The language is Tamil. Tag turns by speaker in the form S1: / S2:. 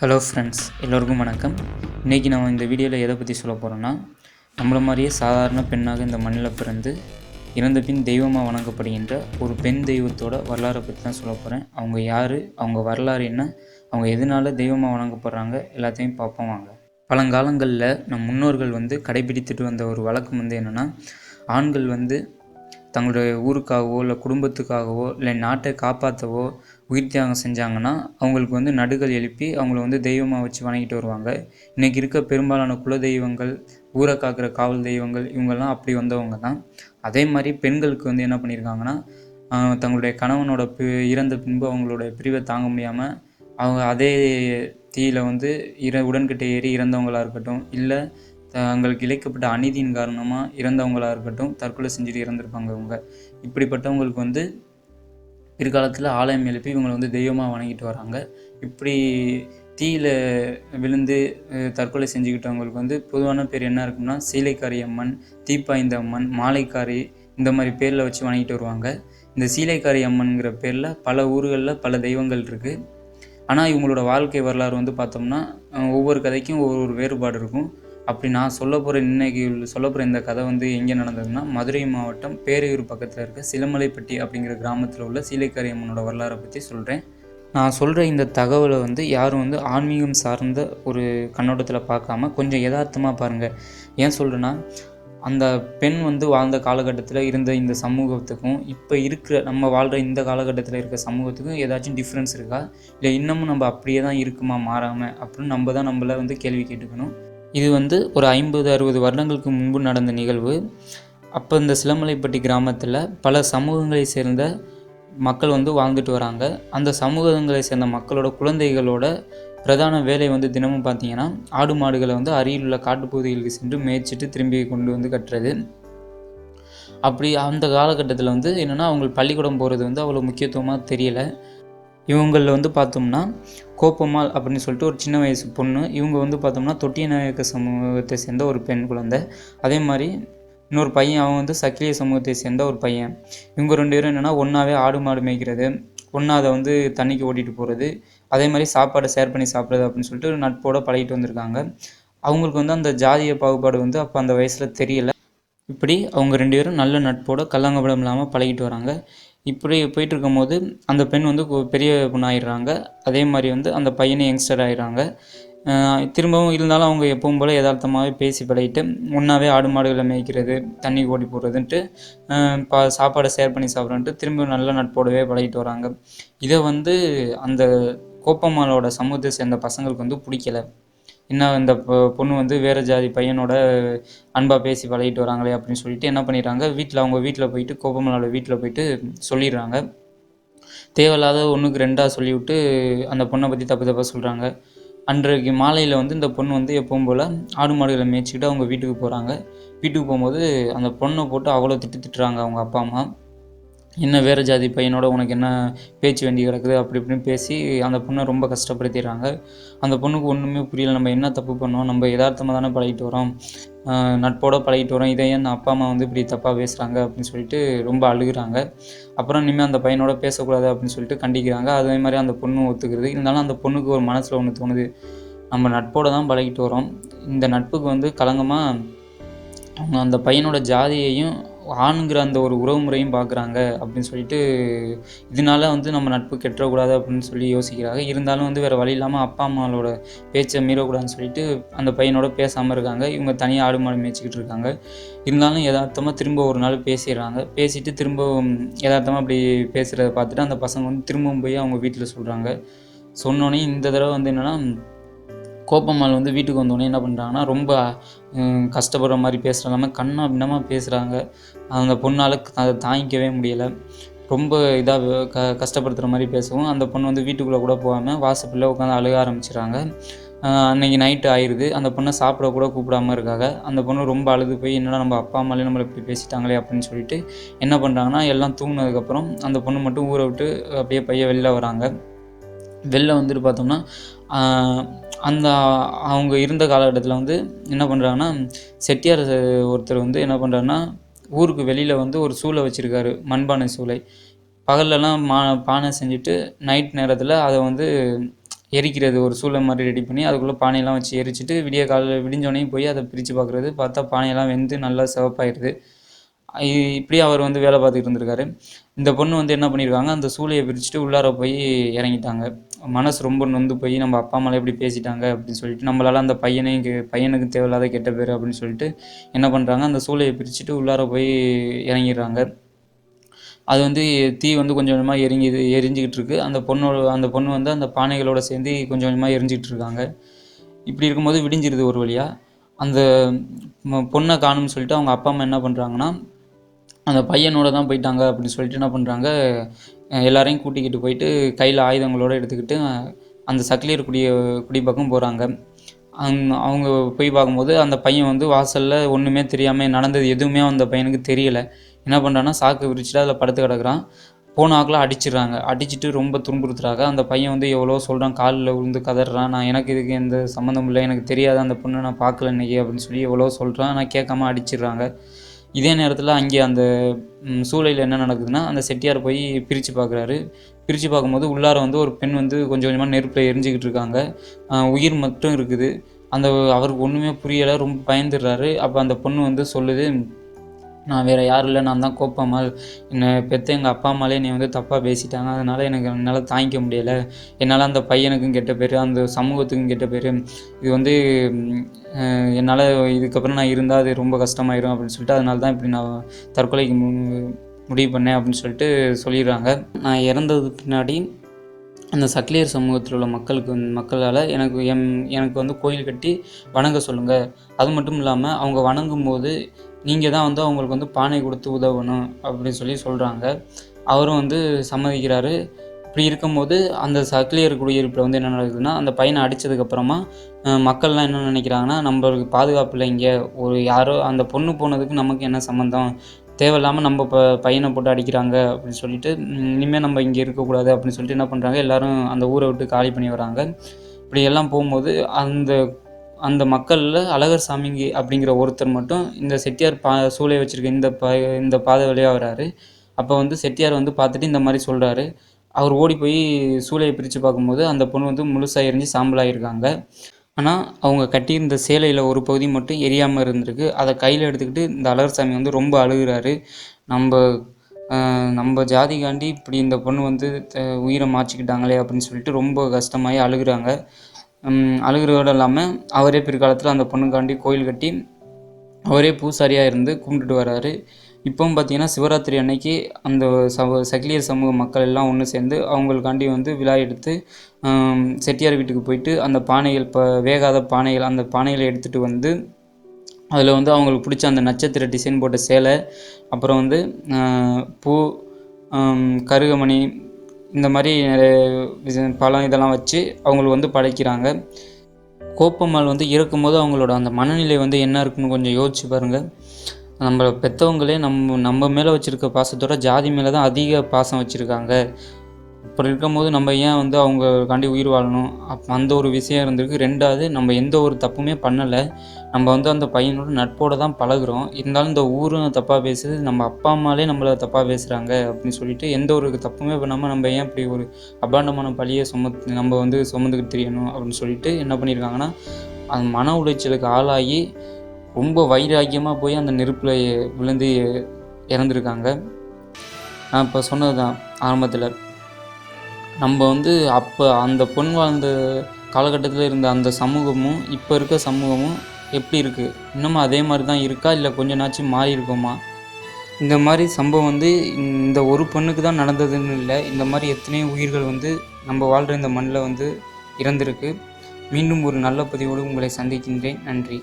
S1: ஹலோ ஃப்ரெண்ட்ஸ் எல்லோருக்கும் வணக்கம். இன்றைக்கி நம்ம இந்த வீடியோவில் எதை பற்றி சொல்ல போகிறோன்னா நம்மள மாதிரியே சாதாரண பெண்ணாக இந்த மண்ணில் பிறந்து இறந்த பின் தெய்வமாக வணங்கப்படுகின்ற ஒரு பெண் தெய்வத்தோட வரலாறை பற்றி தான் சொல்ல போகிறேன் அவங்க யார் அவங்க வரலாறு என்ன அவங்க எதனால தெய்வமாக வணங்கப்படுறாங்க எல்லாத்தையும் பார்ப்போம் வாங்க. பழங்காலங்களில் நம் முன்னோர்கள் வந்து கடைபிடித்துட்டு வந்த ஒரு வழக்கம் வந்து என்னென்னா ஆண்கள் வந்து தங்களுடைய ஊருக்காகவோ இல்லை குடும்பத்துக்காகவோ இல்லை நாட்டை காப்பாற்றவோ உயிர் தியாகம் செஞ்சாங்கன்னா அவங்களுக்கு வந்து நடுகள் எழுப்பி அவங்கள வந்து தெய்வமாக வச்சு வணங்கிட்டு வருவாங்க. இன்றைக்கி இருக்க பெரும்பாலான குல தெய்வங்கள் ஊரை காக்கிற காவல் தெய்வங்கள் இவங்கெல்லாம் அப்படி வந்தவங்க தான். அதே மாதிரி பெண்களுக்கு வந்து என்ன பண்ணியிருக்காங்கன்னா தங்களுடைய கணவனோட பி இறந்த பின்பு அவங்களோட பிரிவை தாங்க முடியாமல் அவங்க அதே தீயில் வந்து இற உடன்கிட்ட ஏறி இறந்தவங்களாக இருக்கட்டும் இல்லை தங்களுக்கு இழைக்கப்பட்ட அநீதியின் காரணமாக இறந்தவங்களாக இருக்கட்டும் தற்கொலை செஞ்சுட்டு இறந்துருப்பாங்க இவங்க. இப்படிப்பட்டவங்களுக்கு வந்து பிற்காலத்தில் ஆலயம் எழுப்பி இவங்களை வந்து தெய்வமாக வணங்கிட்டு வராங்க. இப்படி தீயில் விழுந்து தற்கொலை செஞ்சுக்கிட்டவங்களுக்கு வந்து பொதுவான பேர் என்ன இருக்கும்னா சீலைக்காரி அம்மன் தீப்பாய்ந்த அம்மன் மாலைக்காரி இந்த மாதிரி பேரில் வச்சு வணங்கிட்டு வருவாங்க. இந்த சீலைக்காரி அம்மன்ங்கிற பேரில் பல ஊர்களில் பல தெய்வங்கள் இருக்குது ஆனால் இவங்களோட வாழ்க்கை வரலாறு வந்து பார்த்தோம்னா ஒவ்வொரு கதைக்கும் ஒவ்வொரு வேறுபாடு இருக்கும். அப்படி நான் சொல்ல போகிற இன்னைக்கு சொல்ல போகிற இந்த கதை வந்து எங்கே நடந்ததுன்னா மதுரை மாவட்டம் பேரையூர் பக்கத்தில் இருக்க சிலமலைப்பட்டி அப்படிங்கிற கிராமத்தில் உள்ள சீலைக்காரி அம்மனோட வரலாறை பற்றி சொல்கிறேன் நான் சொல்கிற இந்த தகவலை வந்து யாரும் வந்து ஆன்மீகம் சார்ந்த ஒரு கண்ணோட்டத்தில் பார்க்காம கொஞ்சம் யதார்த்தமாக பாருங்கள் ஏன் சொல்கிறேன்னா அந்த பெண் வந்து வாழ்ந்த காலகட்டத்தில் இருந்த இந்த சமூகத்துக்கும் இப்போ இருக்கிற நம்ம வாழ்கிற இந்த காலகட்டத்தில் இருக்க சமூகத்துக்கும் ஏதாச்சும் டிஃப்ரென்ஸ் இருக்கா? இல்லை இன்னமும் நம்ம அப்படியே தான் இருக்குமா மாறாமல் அப்படின்னு நம்ம தான் நம்மள வந்து கேள்வி கேட்டுக்கணும். இது வந்து ஒரு ஐம்பது அறுபது வருடங்களுக்கு முன்பு நடந்த நிகழ்வு. அப்போ இந்த சிலமலைப்பட்டி கிராமத்தில் பல சமூகங்களை சேர்ந்த மக்கள் வந்து வாழ்ந்துட்டு வராங்க. அந்த சமூகங்களை சேர்ந்த மக்களோட குழந்தைகளோட பிரதான வேலை வந்து தினமும் பார்த்தீங்கன்னா ஆடு மாடுகளை வந்து அருகில் உள்ள காட்டுப்பகுதிகளுக்கு சென்று மேய்ச்சிட்டு திரும்பி கொண்டு வந்து கட்டுறது. அப்படி அந்த காலகட்டத்தில் வந்து என்னென்னா அவங்க பள்ளிக்கூடம் போகிறது வந்து அவ்வளோ முக்கியத்துவமாக தெரியலை. இவங்களில் வந்து பார்த்தோம்னா கோப்பம்மாள் அப்படின்னு சொல்லிட்டு ஒரு சின்ன வயசு பொண்ணு. இவங்க வந்து பார்த்தோம்னா தொட்டிய நாயக்க சமூகத்தை சேர்ந்த ஒரு பெண் குழந்தை. அதே மாதிரி இன்னொரு பையன் அவன் வந்து சக்கிலிய சமூகத்தை சேர்ந்த ஒரு பையன். இவங்க ரெண்டு பேரும் என்னென்னா ஒன்றாவே ஆடு மாடு மேய்க்கிறது ஒன்றா அதை வந்து தண்ணிக்கு ஓட்டிகிட்டு போகிறது அதே மாதிரி சாப்பாடை ஷேர் பண்ணி சாப்பிட்றது அப்படின்னு சொல்லிட்டு ஒரு நட்போட பழகிட்டு வந்திருக்காங்க. அவங்களுக்கு வந்து அந்த ஜாதிய பாகுபாடு வந்து அப்போ அந்த வயசில் தெரியல. இப்படி அவங்க ரெண்டு பேரும் நல்ல நட்போட கல்லங்கபடம் இல்லாமல் பழகிட்டு வராங்க. இப்படி போயிட்டு இருக்கும்போது அந்த பெண் வந்து பெரிய பொண்ணாயிடுறாங்க. அதே மாதிரி வந்து அந்த பையனை யங்ஸ்டர் ஆயிடுறாங்க. திரும்பவும் இருந்தாலும் அவங்க எப்பவும் போல் யதார்த்தமாகவே பேசி பழகிட்டு ஒன்றாவே ஆடு மாடுகளை மேய்க்கிறது தண்ணி ஓடி போடுறதுன்ட்டு பா சாப்பாடை ஷேர் பண்ணி சாப்பிட்றன்ட்டு திரும்ப நல்ல நட்போடவே பழகிட்டு வராங்க. இதை வந்து அந்த கோப்பம்மாளோட சமூகத்தை சேர்ந்த பசங்களுக்கு வந்து பிடிக்கல. என்ன இந்த பொ- பொண்ணு வந்து வேறு ஜாதி பையனோட அன்பாக பேசி பழகிட்டு வராங்களே அப்படின்னு சொல்லிட்டு என்ன பண்ணிடுறாங்க வீட்டில் அவங்க வீட்டில் போயிட்டு கோபமலோட வீட்டில் போயிட்டு சொல்லிடுறாங்க. தேவையில்லாத ஒன்றுக்கு ரெண்டாக சொல்லிவிட்டு அந்த பொண்ணை பற்றி தப்பு தப்பாக சொல்கிறாங்க அன்றைக்கு மாலையில் வந்து இந்த பொண்ணு வந்து எப்பவும் போல் ஆடு மாடுகளை மேய்ச்சிக்கிட்டு அவங்க வீட்டுக்கு போகிறாங்க வீட்டுக்கு போகும்போது அந்த பொண்ணை போட்டு அவ்வளோ திட்டு திட்டுறாங்க அவங்க அப்பா அம்மா. என்ன வேறு ஜாதி பையனோட உனக்கு என்ன பேச்சு வேண்டி கிடக்குது? அப்படி இப்படின்னு பேசி அந்த பொண்ணை ரொம்ப கஷ்டப்படுத்திடுறாங்க. அந்த பொண்ணுக்கு ஒன்றுமே புரியல. நம்ம என்ன தப்பு பண்ணோம்? நம்ம யதார்த்தமாக தானே பழகிட்டு வரோம். நட்போட பழகிட்டு வரோம். இதை ஏன் அப்பா அம்மா வந்து இப்படி தப்பாக பேசுகிறாங்க அப்படின்னு சொல்லிட்டு ரொம்ப அழுகுறாங்க. அப்புறம் இனிமேல் அந்த பையனோட பேசக்கூடாது அப்படின்னு சொல்லிட்டு கண்டிக்கிறாங்க. அதே மாதிரி அந்த பொண்ணு ஒத்துக்கிறது. இருந்தாலும் அந்த பொண்ணுக்கு ஒரு மனசில் ஒன்று தோணுது. நம்ம நட்போட தான் பழகிட்டு வரோம். இந்த நட்புக்கு வந்து களங்கமாக அவங்க அந்த பையனோட ஜாதியையும் ஆணுங்கிற அந்த ஒரு உறவு முறையும் பார்க்குறாங்க அப்படின்னு சொல்லிட்டு இதனால வந்து நம்ம நட்பு கெட்டுறக்கூடாது அப்படின்னு சொல்லி யோசிக்கிறாங்க. இருந்தாலும் வந்து வேறு வழி இல்லாமல் அப்பா அம்மாவோட பேச்சை மீறக்கூடாதுன்னு சொல்லிட்டு அந்த பையனோட பேசாமல் இருக்காங்க. இவங்க தனியாக ஆடு மாடு மேய்ச்சிக்கிட்டு இருக்காங்க. இருந்தாலும் யதார்த்தமாக திரும்ப ஒரு நாள் பேசிடுறாங்க. பேசிட்டு திரும்பவும் யதார்த்தமாக அப்படி பேசுகிறத பார்த்துட்டு அந்த பசங்க வந்து திரும்பவும் போய் அவங்க வீட்டில் சொல்கிறாங்க சொன்னோன்னே இந்த தடவை வந்து என்னென்னா கோப்பம்மாள் வந்து வீட்டுக்கு வந்தோடனே என்ன பண்ணுறாங்கன்னா ரொம்ப கஷ்டப்படுற மாதிரி பேசுகிறாம கண்ணா பின்னமாக பேசுகிறாங்க அந்த பொண்ணால் அதை தாங்கிக்கவே முடியலை. ரொம்ப இதாக க கஷ்டப்படுத்துகிற மாதிரி பேசவும் அந்த பொண்ணு வந்து வீட்டுக்குள்ளே கூட போகாமல் வாசப்பில் உட்காந்து அழுக ஆரம்பிச்சிடுறாங்க. அன்றைக்கி நைட்டு ஆயிடுது அந்த பொண்ணை சாப்பிட கூட கூப்பிடாம இருக்காங்க. அந்த பொண்ணு ரொம்ப அழுது போய் என்னடா நம்ம அப்பா அம்மாலே நம்மளை இப்படி பேசிட்டாங்களே அப்படின்னு சொல்லிட்டு என்ன பண்ணுறாங்கன்னா எல்லாம் தூங்கினதுக்கப்புறம் அந்த பொண்ணு மட்டும் ஊரை விட்டு அப்படியே பையன் வெளில வராங்க. வெளில வந்துட்டு பார்த்தோம்னா அந்த அவங்க இருந்த காலகட்டத்தில் வந்து என்ன பண்ணுறாங்கன்னா செட்டியார் ஒருத்தர் வந்து என்ன பண்ணுறாருன்னா ஊருக்கு வெளியில் வந்து ஒரு சூளை வச்சுருக்காரு மண்பானை சூளை. பகல்லலாம் மா பானை செஞ்சுட்டு நைட் நேரத்தில் அதை வந்து எரிக்கிறது ஒரு சூளை மாதிரி ரெடி பண்ணி அதுக்குள்ளே பானையெல்லாம் வச்சு எரிச்சிட்டு விடிய காலையில் விடிஞ்சோடனே போய் அதை பிரித்து பார்க்குறது பார்த்தா பானையெல்லாம் வெந்து நல்லா சிவப்பாயிருது. இப்படி அவர் வந்து வேலை பார்த்துக்கிட்டு இருந்திருக்காரு. இந்த பொண்ணு வந்து என்ன பண்ணியிருக்காங்க அந்த சூளையை பிரிச்சுட்டு உள்ளார போய் இறங்கிட்டாங்க. மனசு ரொம்ப நொந்து போய் நம்ம அப்பா அம்மாலாம் எப்படி பேசிட்டாங்க அப்படின்னு சொல்லிட்டு நம்மளால அந்த பையனையும் இங்கே பையனுக்கு தேவையில்லாத கெட்ட பேர் அப்படின்னு சொல்லிட்டு என்ன பண்ணுறாங்க அந்த சூளையை பிரிச்சுட்டு உள்ளார போய் இறங்கிடுறாங்க. அது வந்து தீ வந்து கொஞ்சம் கொஞ்சமாக எரிஞ்சி எரிஞ்சிக்கிட்டு இருக்கு அந்த பொண்ணோட அந்த பொண்ணு வந்து அந்த பானைகளோட சேர்ந்து கொஞ்சம் கொஞ்சமாக எரிஞ்சிக்கிட்டு இருக்காங்க இப்படி இருக்கும்போது விடிஞ்சிருது ஒரு வழியாக அந்த பொண்ணை காணும்னு சொல்லிட்டு அவங்க அப்பா அம்மா என்ன பண்ணுறாங்கன்னா அந்த பையனோட தான் போயிட்டாங்க அப்படின்னு சொல்லிட்டு என்ன பண்ணுறாங்க எல்லாரையும் கூட்டிக்கிட்டு போயிட்டு கையில் ஆயுதங்களோடு எடுத்துக்கிட்டு அந்த சக்லியர் குடி குடி பக்கம் போகிறாங்க அவங்க போய் பார்க்கும்போது அந்த பையன் வந்து வாசலில் ஒன்றுமே தெரியாமல் நடந்தது எதுவுமே அந்த பையனுக்கு தெரியலை. என்ன பண்ணுறான்னா சாக்கு விரிச்சுட்டு அதில் படுத்து கிடக்குறான். போன ஆக்கில் அடிச்சிடுறாங்க. அடிச்சுட்டு ரொம்ப துன்புறுத்துறாங்க. அந்த பையன் வந்து எவ்வளோ சொல்கிறான் காலில் விழுந்து கதறான். நான் எனக்கு இதுக்கு எந்த சம்மந்தம் இல்லை எனக்கு தெரியாது அந்த பொண்ணை நான் பார்க்கல இன்றைக்கி அப்படின்னு சொல்லி எவ்வளோ சொல்கிறான் ஆனால் கேட்காம அடிச்சிடுறாங்க. இதே நேரத்தில் அங்கே அந்த சூழலில் என்ன நடக்குதுன்னா அந்த செட்டியார் போய் பிரித்து பார்க்குறாரு பிரித்து பார்க்கும்போது உள்ளார வந்து ஒரு பெண் வந்து கொஞ்சம் கொஞ்சமாக நெருப்பில் எரிஞ்சிக்கிட்டு இருக்காங்க. உயிர் மட்டும் இருக்குது. அந்த அவருக்கு ஒன்றுமே புரியலை. ரொம்ப பயந்துடுறாரு. அப்போ அந்த பொண்ணு வந்து சொல்லுது நான் வேறு யாரும் இல்லை நான் தான் கோப்பம்மாள் என்னை பெற்ற எங்கள் அப்பா அம்மாலே நீ வந்து தப்பாக பேசிட்டாங்க. அதனால் எனக்கு என்னால் தாங்கிக்க முடியலை. என்னால் அந்த பையனுக்கும் கெட்ட பேர் அந்த சமூகத்துக்கும் கெட்ட பேர். இது வந்து என்னால் இதுக்கப்புறம் நான் இருந்தால் அது ரொம்ப கஷ்டமாயிரும் அப்படின்னு சொல்லிட்டு அதனால தான் இப்படி நான் தற்கொலைக்கு மு- முடிவு பண்ணேன் அப்படின்னு சொல்லிட்டு சொல்லிடுறாங்க. நான் இறந்ததுக்கு பின்னாடி அந்த சக்லியர் சமூகத்தில் உள்ள மக்களுக்கு மக்களால் எனக்கு எம் எனக்கு வந்து கோயில் கட்டி வணங்க சொல்லுங்கள் அது மட்டும் இல்லாமல் அவங்க வணங்கும் போது நீங்கள் தான் வந்து அவங்களுக்கு வந்து பானை கொடுத்து உதவணும் அப்படின்னு சொல்லி சொல்கிறாங்க அவரும் வந்து சம்மதிக்கிறாரு. இப்படி இருக்கும்போது அந்த சக்லியர் குடியிருப்பில் வந்து என்ன நடக்குதுன்னா அந்த பையனை அடித்ததுக்கப்புறமா மக்கள்லாம் என்ன நினைக்கிறாங்கன்னா நம்மளுக்கு பாதுகாப்பு இல்லை இங்கே. ஒரு யாரோ அந்த பொண்ணு போனதுக்கு நமக்கு என்ன சம்மந்தம் தேவையில்லாமல் நம்ம ப பையனை போட்டு அடிக்கிறாங்க அப்படின்னு சொல்லிட்டு இனிமேல் நம்ம இங்கே இருக்கக்கூடாது அப்படின்னு சொல்லிட்டு என்ன பண்ணுறாங்க எல்லோரும் அந்த ஊரை விட்டு காலி பண்ணி வராங்க. இப்படி எல்லாம் போகும்போது அந்த அந்த மக்களில் அழகர் சாமிங்கி அப்படிங்கிற ஒருத்தர் மட்டும் இந்த செட்டியார் பா சூளை வச்சுருக்க இந்த பா இந்த பாதை வழியாக வராரு. அப்போ வந்து செட்டியார் வந்து பார்த்துட்டு இந்த மாதிரி சொல்கிறாரு அவர் ஓடி போய் சூளையை பிரித்து பார்க்கும்போது அந்த பொண்ணு வந்து முழுசாக எரிஞ்சு சாம்பலாகிருக்காங்க ஆனால் அவங்க கட்டியிருந்த சேலையில் ஒரு பகுதி மட்டும் எரியாமல் இருந்திருக்கு. அதை கையில் எடுத்துக்கிட்டு இந்த அழகர் சாமி வந்து ரொம்ப அழுகுறாரு. நம்ம நம்ம ஜாதிக்காண்டி இப்படி இந்த பொண்ணு வந்து உயிரை மாச்சிக்கிட்டாங்களே அப்படின்னு சொல்லிட்டு ரொம்ப கஷ்டமாகி அழுகுறாங்க. அழுகிறதோடு இல்லாமல் அவரே பிற்காலத்தில் அந்த பொண்ணுக்காண்டி கோயில் கட்டி அவரே பூசாரியாக இருந்து கும்பிட்டுட்டு வர்றாரு இப்போவும் பார்த்தீங்கன்னா சிவராத்திரி அன்னைக்கு அந்த சம சக்கிலியர் சமூக மக்கள் எல்லாம் ஒன்று சேர்ந்து அவங்களுக்காண்டி வந்து விழா எடுத்து செட்டியார் வீட்டுக்கு போயிட்டு அந்த பானைகள் இப்போ வேகாத பானைகள் அந்த பானைகளை எடுத்துகிட்டு வந்து அதில் வந்து அவங்களுக்கு பிடிச்ச அந்த நட்சத்திர டிசைன் போட்ட சேலை அப்புறம் வந்து பூ கருகமணி இந்த மாதிரி நிறைய பழம் இதெல்லாம் வச்சு அவங்களுக்கு வந்து படைக்கிறாங்க. கோப்பம்மாள் வந்து இறக்கும்போது அவங்களோட அந்த மனநிலை வந்து என்ன இருக்குன்னு கொஞ்சம் யோசிச்சு பாருங்கள் நம்ம பெற்றவங்களே நம்ம நம்ம மேலே வச்சுருக்க பாசத்தோட ஜாதி மேலே தான் அதிக பாசம் வச்சுருக்காங்க. அப்படி இருக்கும்போது நம்ம ஏன் வந்து அவங்களுக்காண்டி உயிர் வாழணும்? அப் அந்த ஒரு விஷயம் இருந்திருக்கு. ரெண்டாவது நம்ம எந்த ஒரு தப்புமே பண்ணலை. நம்ம வந்து அந்த பையனோட நட்போட தான் பழகுறோம். இருந்தாலும் இந்த ஊரும் தப்பாக பேசுது. நம்ம அப்பா அம்மாலே நம்மளை தப்பாக பேசுகிறாங்க அப்படின்னு சொல்லிட்டு எந்த ஒரு தப்புமே பண்ணாமல் நம்ம ஏன் இப்படி ஒரு அபாண்டமான பழியை சுமத்து நம்ம வந்து சுமந்துக்கிட்டு தெரியணும் அப்படின்னு சொல்லிட்டு என்ன பண்ணியிருக்காங்கன்னா அந்த மன உளைச்சலுக்கு ஆளாகி ரொம்ப வைராக்கியமாக போய் அந்த நெருப்பில் விழுந்து இறந்துருக்காங்க. நான் இப்போ சொன்னது தான் ஆரம்பத்தில். நம்ம வந்து அப்போ அந்த பொன் வாழ்ந்த காலகட்டத்தில் இருந்த அந்த சமூகமும் இப்போ இருக்க சமூகமும் எப்படி இருக்குது இன்னமும் அதே மாதிரி தான் இருக்கா? இல்லை கொஞ்ச நாச்சும் மாறி இருக்குமா? இந்த மாதிரி சம்பவம் வந்து இந்த ஒரு பொண்ணுக்கு தான் நடந்ததுன்னு இல்லை இந்த மாதிரி எத்தனையோ உயிர்கள் வந்து நம்ம வாழ்கிற இந்த மண்ணில் வந்து இறந்திருக்கு. மீண்டும் ஒரு நல்ல பதிவோடு உங்களை சந்திக்கின்றேன். நன்றி.